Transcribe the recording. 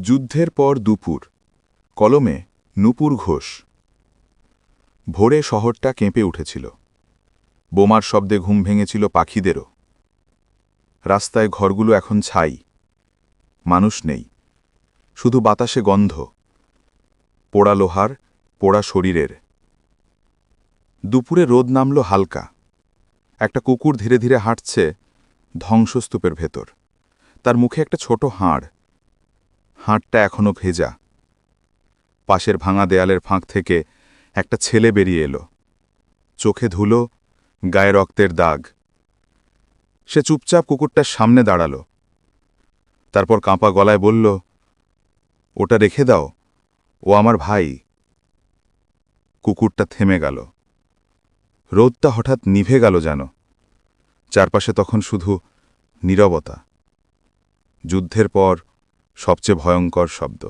যুদ্ধের পর দুপুর। কলমে নূপুর ঘোষ। ভোরে শহরটা কেঁপে উঠেছিল। বোমার শব্দে ঘুম ভেঙেছিল পাখিদেরও। রাস্তায় ঘরগুলো এখন ছাই। মানুষ নেই। শুধু বাতাসে গন্ধ। পোড়া লোহার, পোড়া শরীরের। দুপুরে রোদ নামল হালকা। একটা কুকুর ধীরে ধীরে হাঁটছে ধ্বংসস্তূপের ভেতর। তার মুখে একটা ছোট হাড়। হাড়টা এখনও ভেজা। পাশের ভাঙা দেয়ালের ফাঁক থেকে একটা ছেলে বেরিয়ে এলো। চোখে ধুলো, গায়ে রক্তের দাগ। সে চুপচাপ কুকুরটার সামনে দাঁড়াল। তারপর কাঁপা গলায় বলল, ওটা রেখে দাও, ও আমার ভাই। কুকুরটা থেমে গেল। রোদটা হঠাৎ নিভে গেল যেন। চারপাশে তখন শুধু নীরবতা। যুদ্ধের পর সবচেয়ে ভয়ঙ্কর শব্দ।